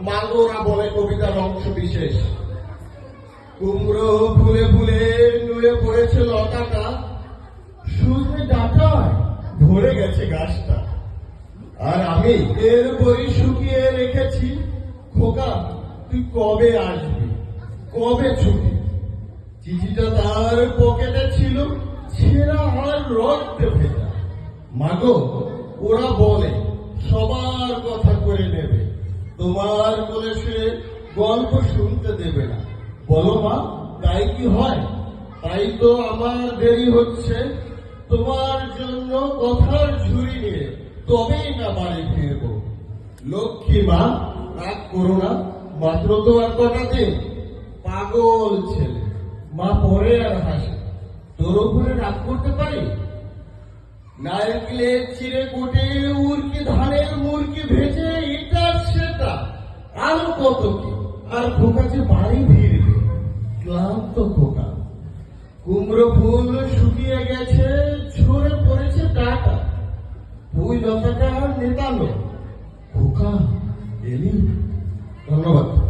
মাঙ্গোরা বলে কবিতার অংশ বিশেষ। কুমড়ো ফুলে ফুলে নুয়ে পড়েছে লতাটা। শুধু ডাটায় ভরে গেছে গাছটা। আর আমি এর বই শুকিয়ে রেখেছি। খোকা, তুই কবে আসবি? কবে ছুটি? চিঠিটা তার পকেটে ছিল, ছেঁড়া আর রক্তে ভেজা। মাগো, ওরা বলে সবার কথা করে নেবে তোমার বলে সে গল্প শুনতে দেবে না। বলো মা, তাই কি হয়? তাই তো আমার দেরি হচ্ছে। তোমার জন্য কথার ঝুড়ি নিয়ে তবেই না বাড়ি ফিরব। লক্ষ্মী মা, রাগ করো না। মাত্র তো আর কটা দিন। পাগল ছেলে। মা পরে আর হাসে। তোর উপরে রাগ করতে পারি? নারকেলের চিড়ে কোটে উড়কি ধানের কত? আর খোকা যে বাড়ি ফিরবে ক্লান্ত খোকা। কুমড়ো ফুল শুকিয়ে গেছে ছড়ে পড়েছে টাকা পুই লতাটা নেতালো। খোকা, এলি? ধন্যবাদ।